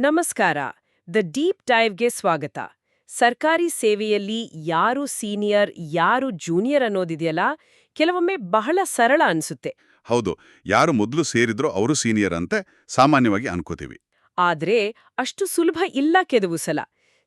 ನಮಸ್ಕಾರ. The deep ಡೈವ್ಗೆ ಸ್ವಾಗತ. ಸರ್ಕಾರಿ ಸೇವೆಯಲ್ಲಿ ಯಾರು ಸೀನಿಯರ್ ಯಾರು ಜೂನಿಯರ್ ಅನ್ನೋದಿದೆಯಲ್ಲ ಕೆಲವೊಮ್ಮೆ ಬಹಳ ಸರಳ ಅನ್ಸುತ್ತೆ. ಹೌದು ಯಾರು ಮೊದಲು ಸೇರಿದ್ರೋ ಅವರು ಸೀನಿಯರ್ ಅಂತೆ ಸಾಮಾನ್ಯವಾಗಿ ಅನ್ಕೋತೀವಿ. ಆದ್ರೆ ಅಷ್ಟು ಸುಲಭ ಇಲ್ಲ ಕೆಲವು ಸಲ.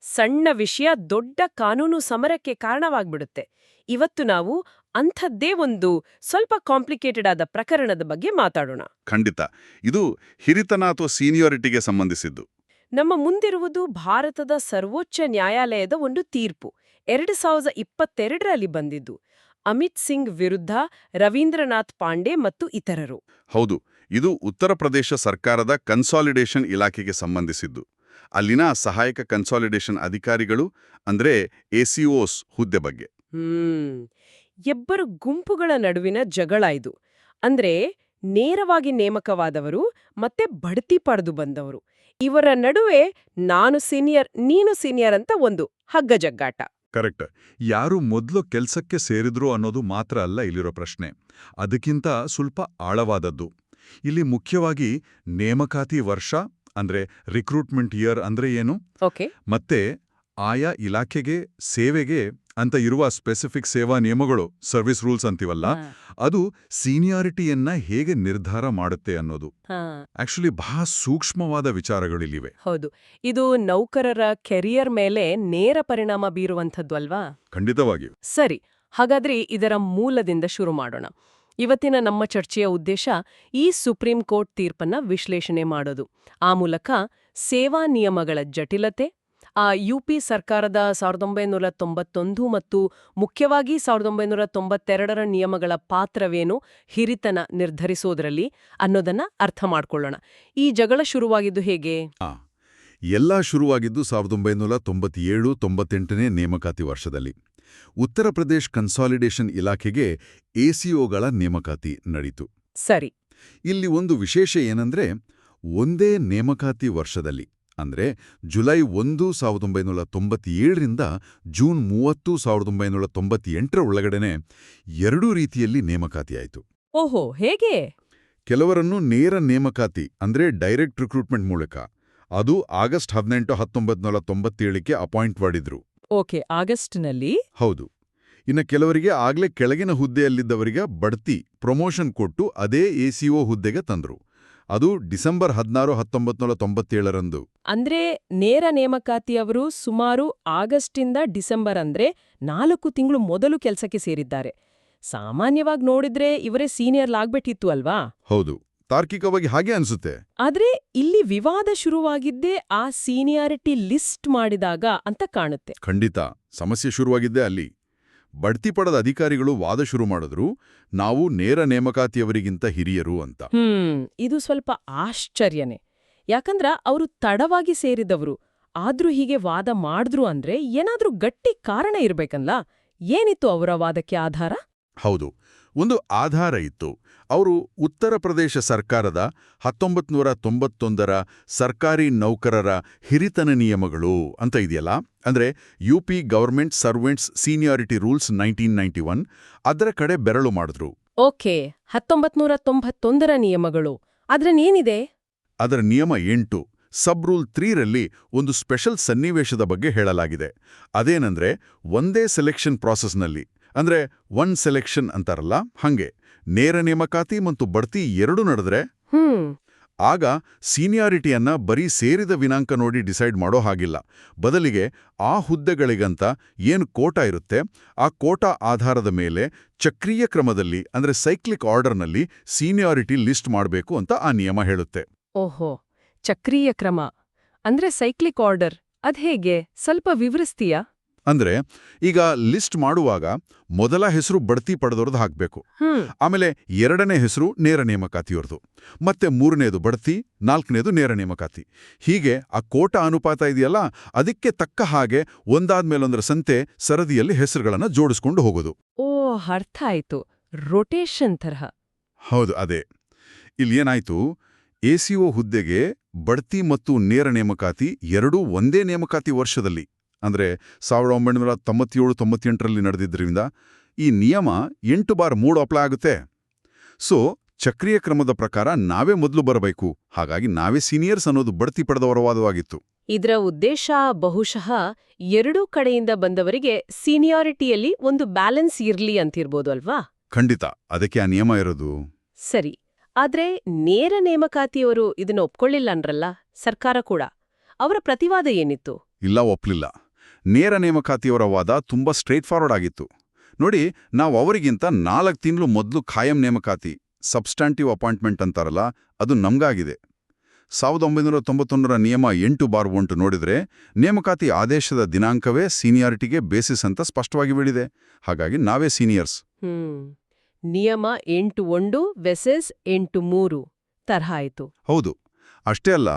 ಸಣ್ಣ ವಿಷಯ ದೊಡ್ಡ ಕಾನೂನು ಸಮರಕ್ಕೆ ಕಾರಣವಾಗ್ಬಿಡುತ್ತೆ. ಇವತ್ತು ನಾವು ಅಂಥದ್ದೇ ಒಂದು ಸ್ವಲ್ಪ ಕಾಂಪ್ಲಿಕೇಟೆಡ್ ಆದ ಪ್ರಕರಣದ ಬಗ್ಗೆ ಮಾತಾಡೋಣ. ಖಂಡಿತ. ಇದು ಹಿರಿತನ ಅಥವಾ ಸೀನಿಯಾರಿಟಿಗೆ ಸಂಬಂಧಿಸಿದ್ದು. ನಮ್ಮ ಮುಂದಿರುವುದು ಭಾರತದ ಸರ್ವೋಚ್ಚ ನ್ಯಾಯಾಲಯದ ಒಂದು ತೀರ್ಪು. ಎರಡು ಸಾವಿರದ ಇಪ್ಪತ್ತೆರಡರಲ್ಲಿ ಬಂದಿದ್ದು. ಅಮಿತ್ ಸಿಂಗ್ ವಿರುದ್ಧ ರವೀಂದ್ರನಾಥ್ ಪಾಂಡೆ ಮತ್ತು ಇತರರು. ಹೌದು ಇದು ಉತ್ತರ ಪ್ರದೇಶ ಸರ್ಕಾರದ ಕನ್ಸಾಲಿಡೇಷನ್ ಇಲಾಖೆಗೆ ಸಂಬಂಧಿಸಿದ್ದು. ಅಲ್ಲಿನ ಸಹಾಯಕ ಕನ್ಸಾಲಿಡೇಷನ್ ಅಧಿಕಾರಿಗಳು ಅಂದ್ರೆ ಎಸಿಒಸ್ ಹುದ್ದೆ ಬಗ್ಗೆ. ಹ್ಮ್. ಇಬ್ಬರು ಗುಂಪುಗಳ ನಡುವಿನ ಜಗಳ ಇದು. ಅಂದ್ರೆ ನೇರವಾಗಿ ನೇಮಕವಾದವರು ಮತ್ತೆ ಬಡ್ತಿ ಪಡೆದು ಬಂದವರು. ಇವರ ನಡುವೆ ನಾನು ಸೀನಿಯರ್ ನೀನು ಸೀನಿಯರ್ ಅಂತ ಒಂದು ಹಗ್ಗ ಜಗ್ಗಾಟ. ಕರೆಕ್ಟ್. ಯಾರು ಮೊದಲು ಕೆಲಸಕ್ಕೆ ಸೇರಿದ್ರು ಅನ್ನೋದು ಮಾತ್ರ ಅಲ್ಲ ಇಲ್ಲಿರೋ ಪ್ರಶ್ನೆ. ಅದಕ್ಕಿಂತ ಸ್ವಲ್ಪ ಆಳವಾದದ್ದು. ಇಲ್ಲಿ ಮುಖ್ಯವಾಗಿ ನೇಮಕಾತಿ ವರ್ಷ ಅಂದ್ರೆ ರಿಕ್ರೂಟ್ಮೆಂಟ್ ಇಯರ್ ಅಂದ್ರೆ ಏನು? ಓಕೆ ಮತ್ತೆ ಆಯಾ ಇಲಾಖೆಗೆ ಸೇವೆಗೆ ಅಂತ ಇರುವ ಸ್ಪೆಸಿಫಿಕ್ ಸೇವಾ ನಿಯಮಗಳು ಸರ್ವಿಸ್ ರೂಲ್ಸ್ ಅಂತೀವಲ್ಲ ಅದು ಸೀನಿಯಾರಿಟಿಯನ್ನ ಹೇಗೆ ನಿರ್ಧಾರ ಮಾಡುತ್ತೆ ಅನ್ನೋದು. ಆಕ್ಚುಲಿ ಬಹಳ ಸೂಕ್ಷ್ಮವಾದ ವಿಚಾರಗಳಿಲ್ಲಿವೆ. ಹೌದು. ಇದು ನೌಕರರ ಕೆರಿಯರ್ ಮೇಲೆ ನೇರ ಪರಿಣಾಮ ಬೀರುವಂಥದ್ದು ಅಲ್ವಾ ಖಂಡಿತವಾಗಿಯೂ ಸರಿ. ಹಾಗಾದ್ರೆ ಇದರ ಮೂಲದಿಂದ ಶುರು ಮಾಡೋಣ. ಇವತ್ತಿನ ನಮ್ಮ ಚರ್ಚೆಯ ಉದ್ದೇಶ ಈ ಸುಪ್ರೀಂ ಕೋರ್ಟ್ ತೀರ್ಪನ್ನ ವಿಶ್ಲೇಷಣೆ ಮಾಡೋದು. ಆ ಮೂಲಕ ಸೇವಾ ನಿಯಮಗಳ ಜಟಿಲತೆ ಆ ಯುಪಿ ಸರ್ಕಾರದ ಸಾವಿರದ ಒಂಬೈನೂರ ತೊಂಬತ್ತೊಂದು ಮತ್ತು ಮುಖ್ಯವಾಗಿ ಸಾವಿರದ ಒಂಬೈನೂರ ತೊಂಬತ್ತೆರಡರ ನಿಯಮಗಳ ಪಾತ್ರವೇನು ಹಿರಿತನ ನಿರ್ಧರಿಸೋದ್ರಲ್ಲಿ ಅನ್ನೋದನ್ನ ಅರ್ಥ ಮಾಡ್ಕೊಳ್ಳೋಣ. ಈ ಜಗಳ ಶುರುವಾಗಿದ್ದು ಹೇಗೆ? ಎಲ್ಲ ಶುರುವಾಗಿದ್ದು ಸಾವಿರದ ಒಂಬೈನೂರ ತೊಂಬತ್ತೇಳು ತೊಂಬತ್ತೆಂಟನೇ ನೇಮಕಾತಿ ವರ್ಷದಲ್ಲಿ. ಉತ್ತರ ಪ್ರದೇಶ್ ಕನ್ಸಾಲಿಡೇಷನ್ ಇಲಾಖೆಗೆ ಎಸಿಒಗಳ ನೇಮಕಾತಿ ನಡೀತು. ಸರಿ. ಇಲ್ಲಿ ಒಂದು ವಿಶೇಷ ಏನಂದ್ರೆ ಒಂದೇ ನೇಮಕಾತಿ ವರ್ಷದಲ್ಲಿ. ಅಂದ್ರೆ ಜುಲೈ ಒಂದು ಸಾವಿರದ ಒಂಬೈನೂರ ತೊಂಬತ್ತೇಳರಿಂದ ಜೂನ್ ಮೂವತ್ತು ಸಾವಿರದ ಒಂಬೈನೂರ ತೊಂಬತ್ತೆಂಟರ ಒಳಗಡೆನೆ ಎರಡೂ ರೀತಿಯಲ್ಲಿ ನೇಮಕಾತಿಯಾಯಿತು ಓಹೋ ಹೇಗೆ? ಕೆಲವರನ್ನು ನೇರ ನೇಮಕಾತಿ ಅಂದ್ರೆ ಡೈರೆಕ್ಟ್ ರಿಕ್ರೂಟ್ಮೆಂಟ್ ಮೂಲಕ. ಅದು ಆಗಸ್ಟ್ ಹದಿನೆಂಟು ಹತ್ತೊಂಬತ್ತು ನೂರ ತೊಂಬತ್ತೇಳಕ್ಕೆ ಅಪಾಯಿಂಟ್ ಮಾಡಿದ್ರು. ಓಕೆ ಆಗಸ್ಟ್ನಲ್ಲಿ? ಹೌದು. ಇನ್ನು ಕೆಲವರಿಗೆ ಆಗ್ಲೇ ಕೆಳಗಿನ ಹುದ್ದೆಯಲ್ಲಿದ್ದವರಿಗೆ ಬಡ್ತಿ ಪ್ರಮೋಷನ್ ಕೊಟ್ಟು ಅದೇ ಎಸಿಒ ಹುದ್ದೆಗೆ ತಂದ್ರು. ಅದು ಡಿಸೆಂಬರ್ ಹದಿನಾರು ಹತ್ತೊಂಬತ್ನೂರ ತೊಂಬತ್ತೇಳರಂದು. ಅಂದ್ರೆ ನೇರ ನೇಮಕಾತಿಯವರು ಸುಮಾರು ಆಗಸ್ಟಿಂದ ಡಿಸೆಂಬರ್ ಅಂದ್ರೆ ನಾಲ್ಕು ತಿಂಗಳು ಮೊದಲು ಕೆಲಸಕ್ಕೆ ಸೇರಿದ್ದಾರೆ. ಸಾಮಾನ್ಯವಾಗಿ ನೋಡಿದ್ರೆ ಇವರೇ ಸೀನಿಯರ್ ಲಾಗ್ಬಿಟ್ಟಿತ್ತು ಅಲ್ವಾ? ಹೌದು. ತಾರ್ಕಿಕವಾಗಿ ಹಾಗೆ ಅನ್ಸುತ್ತೆ. ಆದ್ರೆ ಇಲ್ಲಿ ವಿವಾದ ಶುರುವಾಗಿದ್ದೇ ಆ ಸೀನಿಯಾರಿಟಿ ಲಿಸ್ಟ್ ಮಾಡಿದಾಗ ಅಂತ ಕಾಣುತ್ತೆ. ಖಂಡಿತ. ಸಮಸ್ಯೆ ಶುರುವಾಗಿದ್ದೆ ಅಲ್ಲಿ. ಬಡ್ತಿ ಪಡೆದ ಅಧಿಕಾರಿಗಳು ವಾದ ಶುರು ಮಾಡಿದ್ರು ನಾವು ನೇರ ನೇಮಕಾತಿಯವರಿಗಿಂತ ಹಿರಿಯರು ಅಂತ. ಇದು ಸ್ವಲ್ಪ ಆಶ್ಚರ್ಯನೇ. ಯಾಕಂದ್ರ ಅವರು ತಡವಾಗಿ ಸೇರಿದವರು ಆದ್ರೂ ಹೀಗೆ ವಾದ ಮಾಡಿದ್ರು ಅಂದ್ರೆ ಏನಾದ್ರೂ ಗಟ್ಟಿ ಕಾರಣ ಇರ್ಬೇಕಲ್ಲ? ಏನಿತ್ತು ಅವರ ವಾದಕ್ಕೆ ಆಧಾರ? ಹೌದು. ಒಂದು ಆಧಾರ ಇತ್ತು. ಅವರು ಉತ್ತರ ಪ್ರದೇಶ ಸರ್ಕಾರದ ಹತ್ತೊಂಬತ್ತು ನೂರ ತೊಂಬತ್ತೊಂದರ ಸರ್ಕಾರಿ ನೌಕರರ ಹಿರಿತನ ನಿಯಮಗಳು ಅಂತ ಇದೆಯಲ್ಲ? ಅಂದ್ರೆ U P government servants seniority rules nineteen ninety one ಅದರ ಕಡೆ ಬೆರಳು ಮಾಡಿದ್ರು. ಓಕೆ ಹತ್ತೊಂಬತ್ನೂರ ತೊಂಬತ್ತೊಂದರ ನಿಯಮಗಳು. ಅದ್ರನ್ನೇನಿದೆ ಅದರ ನಿಯಮ ಎಂಟು ಸಬ್ ರೂಲ್ ತ್ರೀರಲ್ಲಿ ಒಂದು ಸ್ಪೆಷಲ್ ಸನ್ನಿವೇಶದ ಬಗ್ಗೆ ಹೇಳಲಾಗಿದೆ. ಅದೇನಂದ್ರೆ ಒಂದೇ ಸೆಲೆಕ್ಷನ್ ಪ್ರಾಸೆಸ್ನಲ್ಲಿ ಅಂದ್ರೆ ಒನ್ ಸೆಲೆಕ್ಷನ್ ಅಂತಾರಲ್ಲ ಹಂಗೆ. ನೇರ ನೇಮಕಾತಿ ಮತ್ತು ಬಡ್ತಿ ಎರಡೂ ನಡೆದ್ರೆ? ಆಗ ಸೀನಿಯಾರಿಟಿಯನ್ನ ಬರೀ ಸೇರಿದ ವಿನಾಂಕ ನೋಡಿ ಡಿಸೈಡ್ ಮಾಡೋ ಹಾಗಿಲ್ಲ. ಬದಲಿಗೆ ಆ ಹುದ್ದೆಗಳಿಗಂತ ಏನು ಕೋಟಾ ಇರುತ್ತೆ ಆ ಕೋಟಾ ಆಧಾರದ ಮೇಲೆ ಚಕ್ರೀಯ ಕ್ರಮದಲ್ಲಿ ಅಂದ್ರೆ ಸೈಕ್ಲಿಕ್ ಆರ್ಡರ್ನಲ್ಲಿ ಸೀನಿಯಾರಿಟಿ ಲಿಸ್ಟ್ ಮಾಡಬೇಕು ಅಂತ ಆ ನಿಯಮ ಹೇಳುತ್ತೆ. ಓಹೋ ಚಕ್ರೀಯ ಕ್ರಮ. ಅಂದ್ರೆ ಸೈಕ್ಲಿಕ್ ಆರ್ಡರ್ ಅದ್ಹೇಗೆ ಸ್ವಲ್ಪ ವಿವರಿಸ್ತೀಯಾ? ಅಂದ್ರೆ ಈಗ ಲಿಸ್ಟ್ ಮಾಡುವಾಗ ಮೊದಲ ಹೆಸರು ಬಡ್ತಿ ಪಡೆದವ್ರದ್ದು ಹಾಕಬೇಕು. ಆಮೇಲೆ ಎರಡನೇ ಹೆಸರು ನೇರ ನೇಮಕಾತಿಯವ್ರದ್ದು ಮತ್ತೆ ಮೂರನೇದು ಬಡ್ತಿ ನಾಲ್ಕನೇದು ನೇರ ನೇಮಕಾತಿ. ಹೀಗೆ ಆ ಕೋಟ ಅನುಪಾತ ಇದೆಯಲ್ಲ ಅದಕ್ಕೆ ತಕ್ಕ ಹಾಗೆ ಒಂದಾದ್ಮೇಲೊಂದರ ಸಂತೆ ಸರದಿಯಲ್ಲಿ ಹೆಸರುಗಳನ್ನು ಜೋಡಿಸ್ಕೊಂಡು ಹೋಗೋದು. ಓ ಅರ್ಥ ಆಯ್ತು. ರೊಟೇಷನ್ ತರಹ. ಹೌದು ಅದೇ. ಇಲ್ಲಿ ಏನಾಯ್ತು? ಎಸಿಒ ಹುದ್ದೆಗೆ ಬಡ್ತಿ ಮತ್ತು ನೇರ ನೇಮಕಾತಿ ಎರಡೂ ಒಂದೇ ನೇಮಕಾತಿ ವರ್ಷದಲ್ಲಿ. ಅಂದ್ರೆ ಸಾವಿರದ ಒಂಬೈನೂರ ತೊಂಬತ್ತೇಳು ತೊಂಬತ್ತೆಂಟರಲ್ಲಿ ನಡೆದಿದ್ದರಿಂದ ಈ ನಿಯಮ ಎಂಟು ಬಾರ್ ಮೂಡ್ ಅಪ್ಲೈ ಆಗುತ್ತೆ. ಸೊ ಚಕ್ರೀಯ ಕ್ರಮದ ಪ್ರಕಾರ ನಾವೇ ಮೊದಲು ಬರಬೇಕು. ಹಾಗಾಗಿ ನಾವೇ ಸೀನಿಯರ್ಸ್ ಅನ್ನೋದು ಬಡ್ತಿ ಪಡೆದವರ ವಾದವಾಗಿತ್ತು ಇದರ ಉದ್ದೇಶ ಬಹುಶಃ ಎರಡೂ ಕಡೆಯಿಂದ ಬಂದವರಿಗೆ ಸೀನಿಯಾರಿಟಿಯಲ್ಲಿ ಒಂದು ಬ್ಯಾಲೆನ್ಸ್ ಇರಲಿ ಅಂತಿರ್ಬೋದು ಅಲ್ವಾ? ಖಂಡಿತ. ಅದಕ್ಕೆ ಆ ನಿಯಮ ಇರೋದು. ಸರಿ. ಆದ್ರೆ ನೇರ ನೇಮಕಾತಿಯವರು ಇದನ್ನ ಒಪ್ಕೊಳ್ಳಿಲ್ಲ ಅಂದ್ರಲ್ಲ ಸರ್ಕಾರ ಕೂಡ. ಅವರ ಪ್ರತಿವಾದ ಏನಿತ್ತು? ಇಲ್ಲ ಒಪ್ಲಿಲ್ಲ. ನೇರ ನೇಮಕಾತಿಯವರ ವಾದ ತುಂಬಾ ಸ್ಟ್ರೇಟ್ ಫಾರ್ವರ್ಡ್ ಆಗಿತ್ತು. ನೋಡಿ ನಾವು ಅವರಿಗಿಂತ ನಾಲ್ಕು ತಿಂಗಳು ಮೊದಲು ಖಾಯಂ ನೇಮಕಾತಿ ಸಬ್ಸ್ಟಾಂಟಿವ್ ಅಪಾಯಿಂಟ್ಮೆಂಟ್ ಅಂತಾರಲ್ಲ ಅದು ನಮಗಾಗಿದೆ. ಸಾವಿರದ ಒಂಬೈನೂರ ತೊಂಬತ್ತೊಂದರ ನಿಯಮ ಎಂಟು ಬಾರ್ ಒಂಟು ನೋಡಿದ್ರೆ ನೇಮಕಾತಿ ಆದೇಶದ ದಿನಾಂಕವೇ ಸೀನಿಯಾರಿಟಿಗೆ ಬೇಸಿಸ್ ಅಂತ ಸ್ಪಷ್ಟವಾಗಿ ಬೀಳಿದೆ ಹಾಗಾಗಿ ನಾವೇ ಸೀನಿಯರ್ಸ್ ನಿಯಮ ಎಂಟು ಒಂದು ವೆಸಸ್ ಎಂಟು ಮೂರು. ತರಹ ಆಯಿತು. ಹೌದು. ಅಷ್ಟೇ ಅಲ್ಲ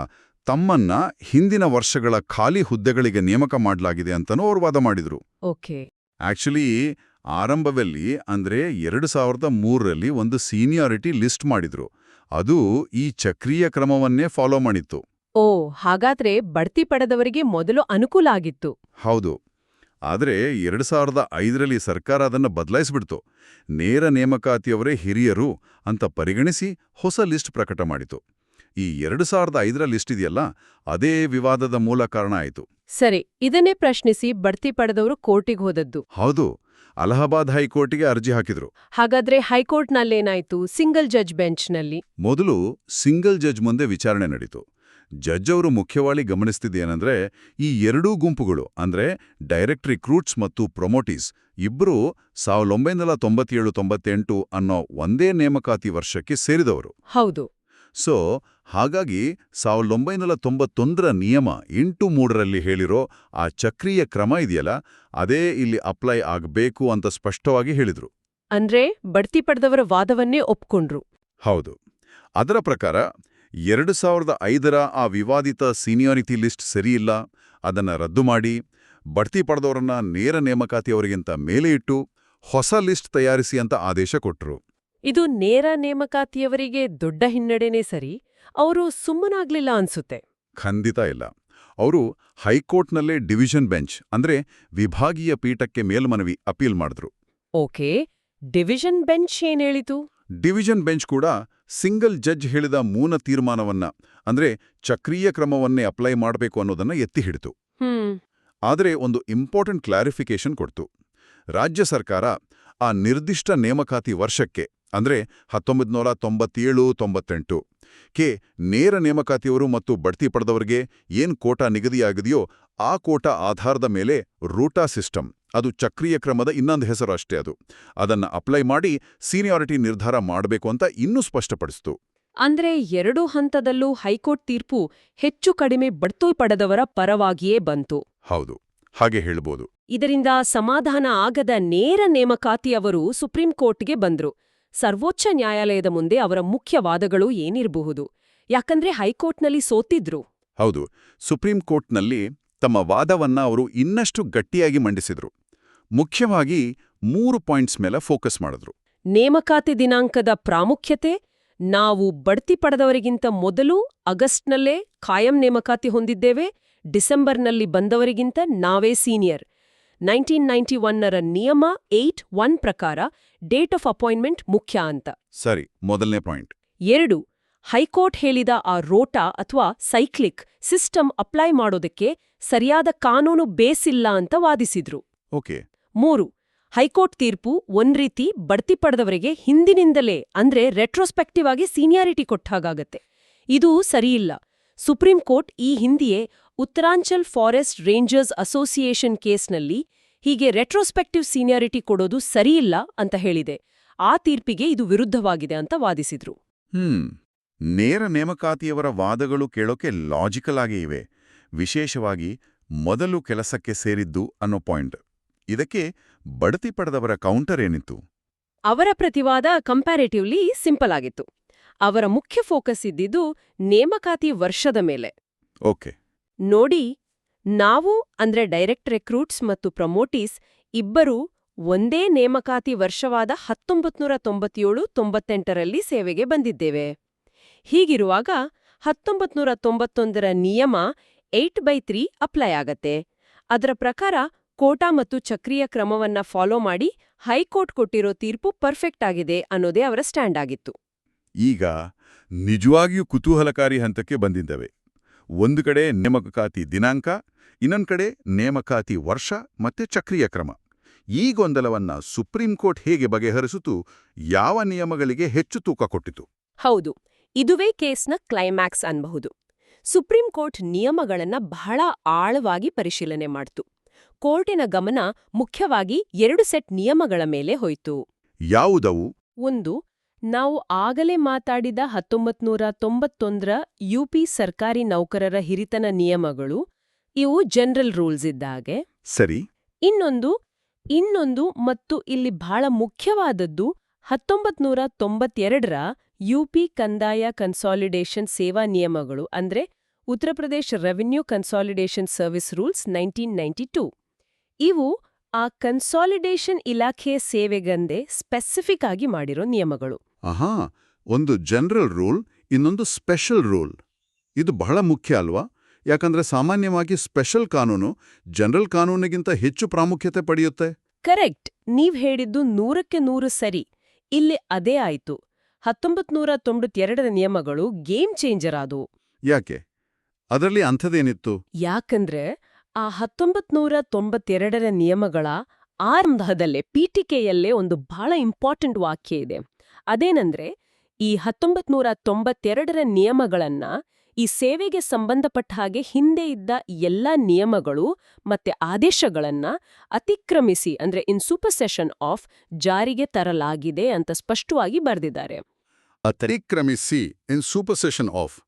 ತಮ್ಮನ್ನ ಹಿಂದಿನ ವರ್ಷಗಳ ಖಾಲಿ ಹುದ್ದೆಗಳಿಗೆ ನೇಮಕ ಮಾಡಲಾಗಿದೆ ಅಂತನೂ ಅವರು ವಾದ ಮಾಡಿದ್ರು. ಓಕೆ. ಆಕ್ಚುಲಿ ಆರಂಭದಲ್ಲಿ ಅಂದ್ರೆ ಎರಡು ಸಾವಿರದ ಮೂರರಲ್ಲಿ ಒಂದು ಸೀನಿಯಾರಿಟಿ ಲಿಸ್ಟ್ ಮಾಡಿದ್ರು. ಅದು ಈ ಚಕ್ರೀಯ ಕ್ರಮವನ್ನೇ ಫಾಲೋ ಮಾಡಿತ್ತು. ಓ ಹಾಗಾದ್ರೆ ಬಡ್ತಿ ಪಡೆದವರಿಗೆ ಮೊದಲು ಅನುಕೂಲ ಆಗಿತ್ತು. ಹೌದು. ಆದರೆ ಎರಡು ಸಾವಿರದ ಐದರಲ್ಲಿ ಸರ್ಕಾರ ಅದನ್ನು ಬದಲಾಯಿಸಿಬಿಡ್ತು. ನೇರ ನೇಮಕಾತಿಯವರೇ ಹಿರಿಯರು ಅಂತ ಪರಿಗಣಿಸಿ ಹೊಸ ಲಿಸ್ಟ್ ಪ್ರಕಟ ಮಾಡಿತು. ಈ ಎರಡು ಸಾವಿರದ ಐದರ ಲಿಸ್ಟ್ ಇದೆಯಲ್ಲ ಅದೇ ವಿವಾದದ ಮೂಲ ಕಾರಣ ಆಯಿತು. ಸರಿ ಇದನ್ನೇ ಪ್ರಶ್ನಿಸಿ ಬಡ್ತಿ ಪಡೆದವರು ಕೋರ್ಟಿಗೆ ಹೋದದ್ದು. ಹೌದು ಅಲಹಾಬಾದ್ ಹೈಕೋರ್ಟಿಗೆ ಅರ್ಜಿ ಹಾಕಿದ್ರು. ಹಾಗಾದ್ರೆ ಹೈಕೋರ್ಟ್ನಲ್ಲೇನಾಯ್ತು ಸಿಂಗಲ್ ಜಡ್ಜ್ ಬೆಂಚ್ನಲ್ಲಿ? ಮೊದಲು ಸಿಂಗಲ್ ಜಡ್ಜ್ ಮುಂದೆ ವಿಚಾರಣೆ ನಡೀತು. ಜಡ್ಜ್ ಅವರು ಮುಖ್ಯವಾಗಿ ಗಮನಿಸ್ತಿದ್ದೇನೆಂದ್ರೆ ಈ ಎರಡೂ ಗುಂಪುಗಳು ಅಂದ್ರೆ ಡೈರೆಕ್ಟ್ ರಿಕ್ರೂಟ್ಸ್ ಮತ್ತು ಪ್ರೊಮೋಟೀಸ್ ಇಬ್ಬರೂ ಸಾವಿರದ ಒಂಬೈನೂರ ತೊಂಬತ್ತೇಳು ತೊಂಬತ್ತೆಂಟು ಅನ್ನೋ ಒಂದೇ ನೇಮಕಾತಿ ವರ್ಷಕ್ಕೆ ಸೇರಿದವರು. ಹೌದು. ಸೊ ಹಾಗಾಗಿ ಸಾವಿರದ ಒಂಬೈನೂರ ತೊಂಬತ್ತೊಂದರ ನಿಯಮ ಎಂಟು ಮೂರರಲ್ಲಿ ಹೇಳಿರೋ ಆ ಚಕ್ರೀಯ ಕ್ರಮ ಇದೆಯಲ್ಲ ಅದೇ ಇಲ್ಲಿ ಅಪ್ಲೈ ಆಗಬೇಕು ಅಂತ ಸ್ಪಷ್ಟವಾಗಿ ಹೇಳಿದ್ರು. ಅಂದ್ರೆ ಬಡ್ತಿ ಪಡೆದವರ ವಾದವನ್ನೇ ಒಪ್ಕೊಂಡ್ರು. ಹೌದು. ಅದರ ಪ್ರಕಾರ ಎರಡು ಸಾವಿರದ ಐದರ ಆ ವಿವಾದಿತ ಸೀನಿಯಾರಿಟಿ ಲಿಸ್ಟ್ ಸರಿಯಿಲ್ಲ ಅದನ್ನ ರದ್ದು ಮಾಡಿ ಬಡ್ತಿ ಪಡೆದವರನ್ನ ನೇರ ನೇಮಕಾತಿಯವರಿಗಿಂತ ಮೇಲೆ ಇಟ್ಟು ಹೊಸ ಲಿಸ್ಟ್ ತಯಾರಿಸಿ ಅಂತ ಆದೇಶ ಕೊಟ್ಟರು ಇದು ನೇರ ನೇಮಕಾತಿಯವರಿಗೆ ದೊಡ್ಡ ಹಿನ್ನಡೆನೇ ಸರಿ? ಅವರು ಸುಮ್ಮನಾಗ್ಲಿಲ್ಲ ಅನ್ಸುತ್ತೆ. ಖಂಡಿತ ಇಲ್ಲ. ಅವರು ಹೈಕೋರ್ಟ್ನಲ್ಲೇ ಡಿವಿಷನ್ ಬೆಂಚ್ ಅಂದ್ರೆ ವಿಭಾಗೀಯ ಪೀಠಕ್ಕೆ ಮೇಲ್ಮನವಿ ಅಪೀಲ್ ಮಾಡಿದ್ರು. ಓಕೆ ಡಿವಿಷನ್ ಬೆಂಚ್ ಏನ್ ಹೇಳಿತು? ಡಿವಿಷನ್ ಬೆಂಚ್ ಕೂಡ ಸಿಂಗಲ್ ಜಡ್ಜ್ ಹೇಳಿದ ಮೂಲ ತೀರ್ಮಾನವನ್ನ ಅಂದ್ರೆ ಚಕ್ರೀಯ ಕ್ರಮವನ್ನೇ ಅಪ್ಲೈ ಮಾಡಬೇಕು ಅನ್ನೋದನ್ನ ಎತ್ತಿ ಹಿಡಿತು. ಆದರೆ ಒಂದು ಇಂಪಾರ್ಟೆಂಟ್ ಕ್ಲಾರಿಫಿಕೇಶನ್ ಕೊಡ್ತು. ರಾಜ್ಯ ಸರ್ಕಾರ ಆ ನಿರ್ದಿಷ್ಟ ನೇಮಕಾತಿ ವರ್ಷಕ್ಕೆ ಅಂದ್ರೆ ಹತ್ತೊಂಬತ್ತು ನೂರ ತೊಂಬತ್ತೇಳು ತೊಂಬತ್ತೆಂಟು. ಕೆ ನೇರ ನೇಮಕಾತಿಯವರು ಮತ್ತು ಬಡ್ತಿ ಪಡೆದವರಿಗೆ ಏನು ಕೋಟಾ ನಿಗದಿಯಾಗಿದೆಯೋ ಆ ಕೋಟಾ ಆಧಾರದ ಮೇಲೆ ರೂಟಾ ಸಿಸ್ಟಮ್ ಅದು ಚಕ್ರೀಯ ಕ್ರಮದ ಇನ್ನೊಂದು ಹೆಸರು ಅಷ್ಟೇ ಅದು. ಅದನ್ನ ಅಪ್ಲೈ ಮಾಡಿ ಸೀನಿಯಾರಿಟಿ ನಿರ್ಧಾರ ಮಾಡಬೇಕು ಅಂತ ಇನ್ನೂ ಸ್ಪಷ್ಟಪಡಿಸ್ತು. ಅಂದ್ರೆ ಎರಡೂ ಹಂತದಲ್ಲೂ ಹೈಕೋರ್ಟ್ ತೀರ್ಪು ಹೆಚ್ಚು ಕಡಿಮೆ ಬಡ್ತಿ ಪಡೆದವರ ಪರವಾಗಿಯೇ ಬಂತು. ಹೌದು ಹಾಗೆ ಹೇಳ್ಬೋದು. ಇದರಿಂದ ಸಮಾಧಾನ ಆಗದ ನೇರ ನೇಮಕಾತಿಯವರು ಸುಪ್ರೀಂ ಕೋರ್ಟ್ಗೆ ಬಂದ್ರು. ಸರ್ವೋಚ್ಚ ನ್ಯಾಯಾಲಯದ ಮುಂದೆ ಅವರ ಮುಖ್ಯ ವಾದಗಳು ಏನಿರಬಹುದು? ಯಾಕಂದ್ರೆ ಹೈಕೋರ್ಟ್ನಲ್ಲಿ ಸೋತಿದ್ರು. ಹೌದು. ಸುಪ್ರೀಂ ಕೋರ್ಟ್ನಲ್ಲಿ ತಮ್ಮ ವಾದವನ್ನ ಅವರು ಇನ್ನಷ್ಟು ಗಟ್ಟಿಯಾಗಿ ಮಂಡಿಸಿದ್ರು. ಮುಖ್ಯವಾಗಿ ಮೂರು ಪಾಯಿಂಟ್ಸ್ ಮೇಲೆ ಫೋಕಸ್ ಮಾಡಿದ್ರು. ನೇಮಕಾತಿ ದಿನಾಂಕದ ಪ್ರಾಮುಖ್ಯತೆ ನಾವು ಬಡ್ತಿ ಪಡೆದವರಿಗಿಂತ ಮೊದಲು ಆಗಸ್ಟ್ನಲ್ಲೇ ಖಾಯಂ ನೇಮಕಾತಿ ಹೊಂದಿದ್ದೇವೆ ಡಿಸೆಂಬರ್ನಲ್ಲಿ ಬಂದವರಿಗಿಂತ ನಾವೇ ಸೀನಿಯರ್. ನೈನ್ಟೀನ್ ನೈಂಟಿ ಒನ್ನರ ನಿಯಮ ಏಟ್ ಒನ್ ಪ್ರಕಾರ ಡೇಟ್ ಆಫ್ ಅಪಾಯಿಂಟ್ಮೆಂಟ್ ಮುಖ್ಯ ಅಂತ. ಸರಿ ಮೊದಲನೇ ಪಾಯಿಂಟ್. ಎರಡು ಹೈಕೋರ್ಟ್ ಹೇಳಿದ ಆ ರೋಟಾ ಅಥವಾ ಸೈಕ್ಲಿಕ್ ಸಿಸ್ಟಮ್ ಅಪ್ಲೈ ಮಾಡೋದಕ್ಕೆ ಸರಿಯಾದ ಕಾನೂನು ಬೇಸಿಲ್ಲ ಅಂತ ವಾದಿಸಿದ್ರು. ಓಕೆ. ಮೂರು ಹೈಕೋರ್ಟ್ ತೀರ್ಪು ಒಂದ್ ರೀತಿ ಬಡ್ತಿ ಪಡೆದವರಿಗೆ ಹಿಂದಿನಿಂದಲೇ ಅಂದ್ರೆ ರೆಟ್ರೋಸ್ಪೆಕ್ಟಿವ್ ಆಗಿ ಸೀನಿಯಾರಿಟಿ ಕೊಟ್ಟಾಗತ್ತೆ ಇದು ಸರಿಯಿಲ್ಲ. ಸುಪ್ರೀಂ ಕೋರ್ಟ್ ಈ ಹಿಂದಿಯೇ ಉತ್ತರಾಂಚಲ್ ಫಾರೆಸ್ಟ್ ರೇಂಜರ್ಸ್ ಅಸೋಸಿಯೇಷನ್ ಕೇಸ್ನಲ್ಲಿ ಹೀಗೆ ರೆಟ್ರೋಸ್ಪೆಕ್ಟಿವ್ ಸೀನಿಯಾರಿಟಿ ಕೊಡೋದು ಸರಿಯಿಲ್ಲ ಅಂತ ಹೇಳಿದೆ. ಆ ತೀರ್ಪಿಗೆ ಇದು ವಿರುದ್ಧವಾಗಿದೆ ಅಂತ ವಾದಿಸಿದ್ರು. ಹ್ಮ್. ನೇರ ನೇಮಕಾತಿಯವರ ವಾದಗಳು ಕೇಳೋಕೆ ಲಾಜಿಕಲ್ ಆಗಿ ಇವೆ. ವಿಶೇಷವಾಗಿ ಮೊದಲು ಕೆಲಸಕ್ಕೆ ಸೇರಿದ್ದು ಅನ್ನೋ ಪಾಯಿಂಟ್. ಇದಕ್ಕೆ ಬಡತಿ ಪಡೆದವರ ಕೌಂಟರ್ ಏನಿತ್ತು? ಅವರ ಪ್ರತಿವಾದ ಕಂಪ್ಯಾರೇಟಿವ್ಲಿ ಸಿಂಪಲ್ ಆಗಿತ್ತು. ಅವರ ಮುಖ್ಯ ಫೋಕಸ್ ಇದ್ದಿದ್ದು ನೇಮಕಾತಿ ವರ್ಷದ ಮೇಲೆ. ಓಕೆ. ನೋಡಿ, ನಾವು ಅಂದ್ರೆ ಡೈರೆಕ್ಟ್ ರೆಕ್ರೂಟ್ಸ್ ಮತ್ತು ಪ್ರಮೋಟೀಸ್ ಇಬ್ಬರೂ ಒಂದೇ ನೇಮಕಾತಿ ವರ್ಷವಾದ ಹತ್ತೊಂಬತ್ನೂರ ತೊಂಬತ್ತೇಳು ತೊಂಬತ್ತೆಂಟರಲ್ಲಿ ಸೇವೆಗೆ ಬಂದಿದ್ದೇವೆ. ಹೀಗಿರುವಾಗ ಹತ್ತೊಂಬತ್ನೂರ ತೊಂಬತ್ತೊಂದರ ನಿಯಮ ಏಟ್ ಬೈ ತ್ರೀ ಅಪ್ಲೈ ಆಗತ್ತೆ. ಅದರ ಪ್ರಕಾರ ಕೋಟಾ ಮತ್ತು ಚಕ್ರೀಯ ಕ್ರಮವನ್ನ ಫಾಲೋ ಮಾಡಿ ಹೈಕೋರ್ಟ್ ಕೊಟ್ಟಿರೋ ತೀರ್ಪು ಪರ್ಫೆಕ್ಟ್ ಆಗಿದೆ ಅನ್ನೋದೇ ಅವರ ಸ್ಟ್ಯಾಂಡ್ ಆಗಿತ್ತು. ಈಗ ನಿಜವಾಗಿಯೂ ಕುತೂಹಲಕಾರಿ ಹಂತಕ್ಕೆ ಬಂದಿದ್ದವೆ. ಒಂದು ಕಡೆ ನೇಮಕಾತಿ ದಿನಾಂಕ ಇನ್ನೊಂದು ಕಡೆ ನೇಮಕಾತಿ ವರ್ಷ ಮತ್ತೆ ಚಕ್ರೀಯ ಕ್ರಮ. ಈ ಗೊಂದಲವನ್ನ ಸುಪ್ರೀಂ ಕೋರ್ಟ್ ಹೇಗೆ ಬಗೆಹರಿಸಿತು ಯಾವ ನಿಯಮಗಳಿಗೆ ಹೆಚ್ಚು ತೂಕ ಕೊಟ್ಟಿತು? ಹೌದು ಇದುವೇ ಕೇಸ್ನ ಕ್ಲೈಮ್ಯಾಕ್ಸ್ ಅನ್ಬಹುದು. ಸುಪ್ರೀಂ ಕೋರ್ಟ್ ನಿಯಮಗಳನ್ನ ಬಹಳ ಆಳವಾಗಿ ಪರಿಶೀಲನೆ ಮಾಡ್ತು. ಕೋರ್ಟಿನ ಗಮನ ಮುಖ್ಯವಾಗಿ ಎರಡು ಸೆಟ್ ನಿಯಮಗಳ ಮೇಲೆ ಹೋಯಿತು. ಯಾವುದವು? ಒಂದು ನಾವು ಆಗಲೇ ಮಾತಾಡಿದ ಹತ್ತೊಂಬತ್ ನೂರ ತೊಂಬತ್ತೊಂದರ ಯುಪಿ ಸರ್ಕಾರಿ ನೌಕರರ ಹಿರಿತನ ನಿಯಮಗಳು ಇವು ಜನರಲ್ ರೂಲ್ಸ್ ಇದ್ದಾಗೆ. ಸರಿ. ಇನ್ನೊಂದು ಇನ್ನೊಂದು ಮತ್ತು ಇಲ್ಲಿ ಬಹಳ ಮುಖ್ಯವಾದದ್ದು ಹತ್ತೊಂಬತ್ ನೂರ ತೊಂಬತ್ತೆರಡರ ಯುಪಿ ಕಂದಾಯ ಕನ್ಸಾಲಿಡೇಷನ್ ಸೇವಾ ನಿಯಮಗಳು ಅಂದ್ರೆ Uttar Pradesh revenue consolidation service rules nineteen ninety two. ಇವು ಆ ಕನ್ಸಾಲಿಡೇಷನ್ ಇಲಾಖೆಯ ಸೇವೆಗಂದೇ ಸ್ಪೆಸಿಫಿಕ್ ಆಗಿ ಮಾಡಿರೋ ನಿಯಮಗಳು. ಆಹಾ ಒಂದು ಜನರಲ್ ರೂಲ್ ಇನ್ನೊಂದು ಸ್ಪೆಷಲ್ ರೂಲ್ ಇದು ಬಹಳ ಮುಖ್ಯ ಅಲ್ವಾ? ಯಾಕಂದ್ರೆ ಸಾಮಾನ್ಯವಾಗಿ ಸ್ಪೆಷಲ್ ಕಾನೂನು ಜನರಲ್ ಕಾನೂನಿಗಿಂತ ಹೆಚ್ಚು ಪ್ರಾಮುಖ್ಯತೆ ಪಡೆಯುತ್ತೆ. ಕರೆಕ್ಟ್ ನೀವ್ ಹೇಳಿದ್ದು ನೂರಕ್ಕೆ ನೂರು ಸರಿ. ಇಲ್ಲಿ ಅದೇ ಆಯ್ತು. ಹತ್ತೊಂಬತ್ ನೂರ ತೊಂಬತ್ತೆರಡರ ನಿಯಮಗಳು ಗೇಮ್ ಚೇಂಜರ್ ಆದವು. ಯಾಕೆ? ಅದರಲ್ಲಿ ಅಂಥದ್ದೇನಿತ್ತು? ಯಾಕಂದ್ರೆ ಆ ಹತ್ತೊಂಬತ್ ನೂರ ತೊಂಬತ್ತೆರಡರ ನಿಯಮಗಳ ಆರಂಭದಲ್ಲೇ ಪೀಠಿಕೆಯಲ್ಲೇ ಒಂದು ಬಹಳ ಇಂಪಾರ್ಟೆಂಟ್ ವಾಕ್ಯ ಇದೆ. ಅದೇನಂದ್ರೆ, ಈ ಹತ್ತೊಂಬತ್ ನೂರ ತೊಂಬತ್ತೆರಡರ ನಿಯಮಗಳನ್ನ ಈ ಸೇವೆಗೆ ಸಂಬಂಧಪಟ್ಟ ಹಾಗೆ ಹಿಂದೆ ಇದ್ದ ಎಲ್ಲ ನಿಯಮಗಳು ಮತ್ತೆ ಆದೇಶಗಳನ್ನ ಅತಿಕ್ರಮಿಸಿ, ಅಂದ್ರೆ ಇನ್ ಸೂಪರ್ಸೆಷನ್ ಆಫ್ ಜಾರಿಗೆ ತರಲಾಗಿದೆ ಅಂತ ಸ್ಪಷ್ಟವಾಗಿ ಬರೆದಿದ್ದಾರೆ. ಅತಿಕ್ರಮಿಸಿ ಇನ್ ಸೂಪರ್ಸೆಷನ್ ಆಫ್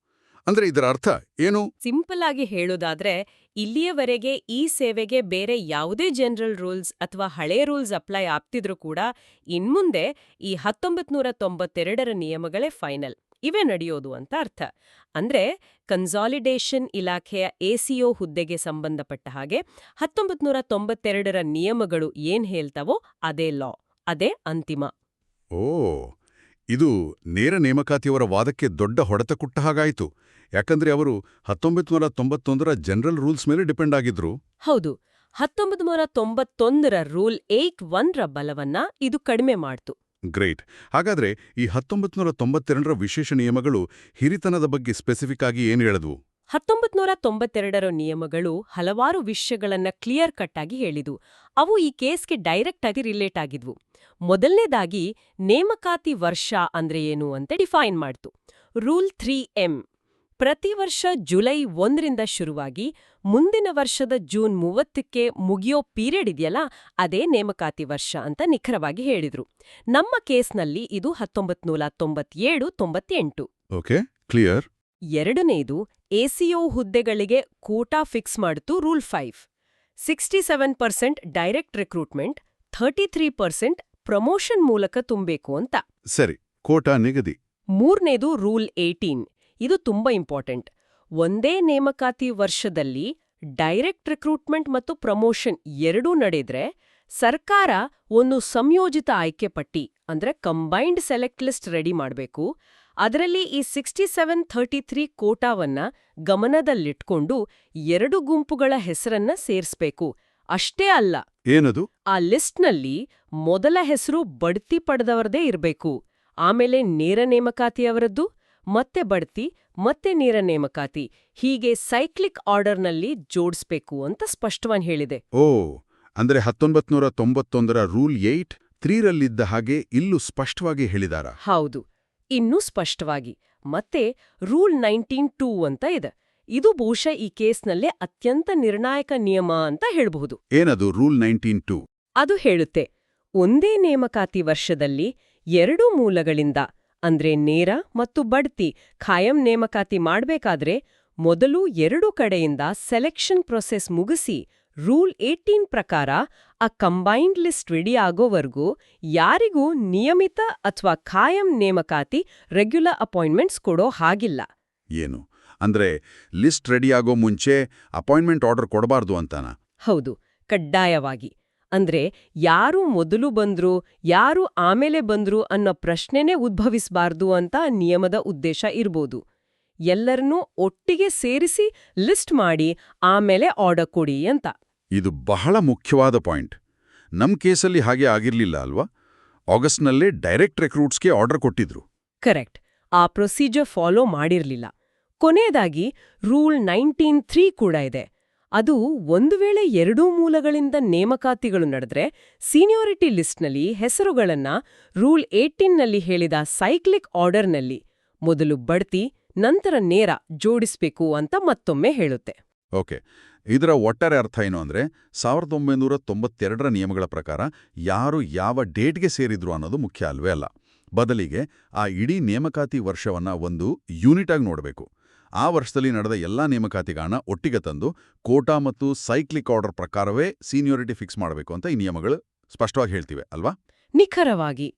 ಅಂದ್ರೆ ಇದರ ಅರ್ಥ ಏನು? ಸಿಂಪಲ್ ಆಗಿ ಹೇಳೋದಾದ್ರೆ ಇಲ್ಲಿಯವರೆಗೆ ಈ ಸೇವೆಗೆ ಬೇರೆ ಯಾವುದೇ ಜನರಲ್ ರೂಲ್ಸ್ ಅಥವಾ ಹಳೆ ರೂಲ್ಸ್ ಅಪ್ಲೈ ಆಗ್ತಿದ್ರೂ ಕೂಡ ಇನ್ಮುಂದೆ ಈ ಹತ್ತೊಂಬತ್ ನೂರ ತೊಂಬತ್ತೆರಡರ ನಿಯಮಗಳೇ ಫೈನಲ್ ಇವೆ ನಡೆಯೋದು ಅಂತ ಅರ್ಥ. ಅಂದ್ರೆ ಕನ್ಸಾಲಿಡೇಷನ್ ಇಲಾಖೆಯ ಎಸಿಒ ಹುದ್ದೆಗೆ ಸಂಬಂಧಪಟ್ಟ ಹಾಗೆ ಹತ್ತೊಂಬತ್ ನೂರ ತೊಂಬತ್ತೆರಡರ ನಿಯಮಗಳು ಏನ್ ಹೇಳ್ತಾವೋ ಅದೇ ಲಾ ಅದೇ ಅಂತಿಮ. ಓ ಇದು ನೇರ ನೇಮಕಾತಿಯವರ ವಾದಕ್ಕೆ ದೊಡ್ಡ ಹೊಡೆತ ಕುಟ್ಟ ಹಾಗಾಯಿತು. ಯಾಕಂದ್ರೆ ಅವರು ಹತ್ತೊಂಬತ್ತು ನೂರ ತೊಂಬತ್ತೊಂದರ ಜನರಲ್ ರೂಲ್ಸ್ ಮೇಲೆ ಡಿಪೆಂಡ್ ಆಗಿದ್ರು. ಹೌದು. ಹತ್ತೊಂಬತ್ತು ನೂರ ತೊಂಬತ್ತೊಂದರ ರೂಲ್ ಏಟ್ ಒನ್ರ ಬಲವನ್ನ ಇದು ಕಡಿಮೆ ಮಾಡ್ತು. ಗ್ರೇಟ್. ಹಾಗಾದ್ರೆ ಈ ಹತ್ತೊಂಬತ್ತು ನೂರ ತೊಂಬತ್ತೆರಡರ ವಿಶೇಷ ನಿಯಮಗಳು ಹಿರಿತನದ ಬಗ್ಗೆ ಸ್ಪೆಸಿಫಿಕ್ ಆಗಿ ಏನು ಹೇಳಿದ್ವು? ಹತ್ತೊಂಬತ್ನೂರ ತೊಂಬತ್ತೆರಡರ ನಿಯಮಗಳು ಹಲವಾರು ವಿಷಯಗಳನ್ನ ಕ್ಲಿಯರ್ ಕಟ್ ಆಗಿ ಹೇಳಿದು ಅವು ಈ ಕೇಸ್ಗೆ ಡೈರೆಕ್ಟ್ ಆಗಿ ರಿಲೇಟ್ ಆಗಿದ್ವು. ಮೊದಲನೇದಾಗಿ ನೇಮಕಾತಿ ವರ್ಷ ಅಂದ್ರೆ ಏನು ಅಂತ ಡಿಫೈನ್ ಮಾಡ್ತು. Rule three M. ಪ್ರತಿ ವರ್ಷ ಜುಲೈ ಒಂದರಿಂದ ಶುರುವಾಗಿ ಮುಂದಿನ ವರ್ಷದ ಜೂನ್ ಮೂವತ್ತಕ್ಕೆ ಮುಗಿಯೋ ಪೀರಿಯಡ್ ಇದೆಯಲ್ಲ ಅದೇ ನೇಮಕಾತಿ ವರ್ಷ ಅಂತ ನಿಖರವಾಗಿ ಹೇಳಿದ್ರು. ನಮ್ಮ ಕೇಸ್ನಲ್ಲಿ ಇದು ಹತ್ತೊಂಬತ್ ನೂರ ತೊಂಬತ್ತೇಳು ತೊಂಬತ್ತೆಂಟು. Okay clear. ಎರಡನೇದು ಎಸಿಒ ಹುದ್ದೆಗಳಿಗೆ ಕೋಟಾ ಫಿಕ್ಸ್ ಮಾಡಿತು rule five. Sixty seven percent direct recruitment thirty three percent promotion ಮೂಲಕ ತುಂಬಬೇಕು ಅಂತ. ಸರಿ ಕೋಟಾ ನಿಗದಿ. ಮೂರನೇದು ರೂಲ್ ಏಟೀನ್ ಇದು ತುಂಬಾ ಇಂಪಾರ್ಟೆಂಟ್. ಒಂದೇ ನೇಮಕಾತಿ ವರ್ಷದಲ್ಲಿ ಡೈರೆಕ್ಟ್ ರಿಕ್ರೂಟ್ಮೆಂಟ್ ಮತ್ತು ಪ್ರಮೋಷನ್ ಎರಡೂ ನಡೆದ್ರೆ ಸರ್ಕಾರ ಒಂದು ಸಂಯೋಜಿತ ಆಯ್ಕೆ ಪಟ್ಟಿ ಅಂದ್ರೆ ಕಂಬೈನ್ಡ್ ಸೆಲೆಕ್ಟ್ ಲಿಸ್ಟ್ ರೆಡಿ ಮಾಡಬೇಕು. ಅದರಲ್ಲಿ ಈ ಸಿಕ್ಸ್ಟಿ ಸೆವೆನ್ ಥರ್ಟಿ ತ್ರೀ ಕೋಟಾವನ್ನ ಗಮನದಲ್ಲಿಟ್ಕೊಂಡು ಎರಡು ಗುಂಪುಗಳ ಹೆಸರನ್ನ ಸೇರಿಸ್ಬೇಕು. ಅಷ್ಟೇ ಅಲ್ಲ ಏನದು? ಆ ಲಿಸ್ಟ್ನಲ್ಲಿ ಮೊದಲ ಹೆಸರು ಬಡ್ತಿ ಪಡೆದವರದೇ ಇರಬೇಕು. ಆಮೇಲೆ ನೇರ ನೇಮಕಾತಿಯವರದ್ದು? ಮತ್ತೆ ಬಡ್ತಿ ಮತ್ತೆ ನೇರ ನೇಮಕಾತಿ ಹೀಗೆ ಸೈಕ್ಲಿಕ್ ಆರ್ಡರ್ನಲ್ಲಿ ಜೋಡಿಸ್ಬೇಕು ಅಂತ ಸ್ಪಷ್ಟವಾಗಿ ಹೇಳಿದೆ. ಓ ಅಂದ್ರೆ ಹತ್ತೊಂಬತ್ತು ನೂರ ತೊಂಬತ್ತೊಂದರ ರೂಲ್ ಏಯ್ಟ್ ತ್ರೀರಲ್ಲಿದ್ದ ಹಾಗೆ ಇಲ್ಲೂ ಸ್ಪಷ್ಟವಾಗಿ ಹೇಳಿದಾರ? ಹೌದು ಇನ್ನೂ ಸ್ಪಷ್ಟವಾಗಿ ಮತ್ತೆ ರೂಲ್ ನೈನ್ಟೀನ್ ಟೂ ಅಂತ ಇದೆ ಇದು ಬಹುಶಃ ಈ ಕೇಸ್ನಲ್ಲೇ ಅತ್ಯಂತ ನಿರ್ಣಾಯಕ ನಿಯಮ ಅಂತ ಹೇಳಬಹುದು. ಏನದು ರೂಲ್ ನೈನ್ಟೀನ್ ಟೂ? ಅದು ಹೇಳುತ್ತೆ ಒಂದೇ ನೇಮಕಾತಿ ವರ್ಷದಲ್ಲಿ ಎರಡು ಮೂಲಗಳಿಂದ ಅಂದ್ರೆ ನೇರ ಮತ್ತು ಬಡ್ತಿ ಖಾಯಂ ನೇಮಕಾತಿ ಮಾಡಬೇಕಾದ್ರೆ ಮೊದಲು ಎರಡು ಕಡೆಯಿಂದ ಸೆಲೆಕ್ಷನ್ ಪ್ರೊಸೆಸ್ ಮುಗಿಸಿ ರೂಲ್ ಏಟೀನ್ ಪ್ರಕಾರ ಆ ಕಂಬೈನ್ಡ್ ಲಿಸ್ಟ್ ರೆಡಿ ಆಗೋವರೆಗೂ ಯಾರಿಗೂ ನಿಯಮಿತ ಅಥವಾ ಖಾಯಂ ನೇಮಕಾತಿ ರೆಗ್ಯುಲರ್ ಅಪಾಯಿಂಟ್ಮೆಂಟ್ಸ್ ಕೊಡೋ ಹಾಗಿಲ್ಲ. ಏನು? ಅಂದ್ರೆ ಲಿಸ್ಟ್ ರೆಡಿಯಾಗೋ ಮುಂಚೆ ಅಪಾಯಿಂಟ್ಮೆಂಟ್ ಆರ್ಡರ್ ಕೊಡಬಾರ್ದು ಅಂತಾನ? ಹೌದು ಕಡ್ಡಾಯವಾಗಿ. ಅಂದ್ರೆ ಯಾರು ಮೊದಲು ಬಂದ್ರು ಯಾರು ಆಮೇಲೆ ಬಂದ್ರು ಅನ್ನೋ ಪ್ರಶ್ನೆನೇ ಉದ್ಭವಿಸಬಾರ್ದು ಅಂತ ನಿಯಮದ ಉದ್ದೇಶ ಇರ್ಬೋದು. ಎಲ್ಲರನ್ನೂ ಒಟ್ಟಿಗೆ ಸೇರಿಸಿ ಲಿಸ್ಟ್ ಮಾಡಿ ಆಮೇಲೆ ಆರ್ಡರ್ ಕೊಡಿ ಅಂತ. ಇದು ಬಹಳ ಮುಖ್ಯವಾದ ಪಾಯಿಂಟ್. ನಮ್ ಕೇಸಲ್ಲಿ ಹಾಗೆ ಆಗಿರ್ಲಿಲ್ಲ ಅಲ್ವಾ? ಆಗಸ್ಟ್ನಲ್ಲೇ ಡೈರೆಕ್ಟ್ ರೆಕ್ರೂಟ್ಸ್ಗೆ ಆರ್ಡರ್ ಕೊಟ್ಟಿದ್ರು. ಕರೆಕ್ಟ್. ಆ ಪ್ರೊಸೀಜರ್ ಫಾಲೋ ಮಾಡಿರ್ಲಿಲ್ಲ. ಕೊನೆಯದಾಗಿ ರೂಲ್ ನೈನ್ಟೀನ್ ತ್ರೀ ಕೂಡ ಇದೆ. ಅದು ಒಂದು ವೇಳೆ ಎರಡೂ ಮೂಲಗಳಿಂದ ನೇಮಕಾತಿಗಳು ನಡೆದ್ರೆ ಸೀನಿಯಾರಿಟಿ ಲಿಸ್ಟ್ನಲ್ಲಿ ಹೆಸರುಗಳನ್ನ ರೂಲ್ ಏಯ್ಟೀನ್ನಲ್ಲಿ ಹೇಳಿದ ಸೈಕ್ಲಿಕ್ ಆರ್ಡರ್ನಲ್ಲಿ ಮೊದಲು ಬಡ್ತಿ, ನಂತರ ನೇರ ಜೋಡಿಸಬೇಕು ಅಂತ ಮತ್ತೊಮ್ಮೆ ಹೇಳುತ್ತೆ. ಓಕೆ. ಇದರ ಒಟ್ಟಾರೆ ಅರ್ಥ ಏನು ಅಂದ್ರೆ ಸಾವಿರದ ಒಂಬೈನೂರ ತೊಂಬತ್ತೆರಡರ ನಿಯಮಗಳ ಪ್ರಕಾರ ಯಾರು ಯಾವ ಡೇಟ್ಗೆ ಸೇರಿದ್ರು ಅನ್ನೋದು ಮುಖ್ಯ ಅಲ್ವೇ ಅಲ್ಲ. ಬದಲಿಗೆ ಆ ಇಡೀ ನೇಮಕಾತಿ ವರ್ಷವನ್ನ ಒಂದು ಯೂನಿಟಾಗಿ ನೋಡಬೇಕು. ಆ ವರ್ಷದಲ್ಲಿ ನಡೆದ ಎಲ್ಲಾ ನೇಮಕಾತಿಗಳನ್ನ ಒಟ್ಟಿಗೆ ತಂದು ಕೋಟಾ ಮತ್ತು ಸೈಕ್ಲಿಕ್ ಆರ್ಡರ್ ಪ್ರಕಾರವೇ ಸೀನಿಯರಿಟಿ ಫಿಕ್ಸ್ ಮಾಡಬೇಕು ಅಂತ ಈ ನಿಯಮಗಳು ಸ್ಪಷ್ಟವಾಗಿ ಹೇಳ್ತಿವೆ, ಅಲ್ವಾ? ನಿಖರವಾಗಿ.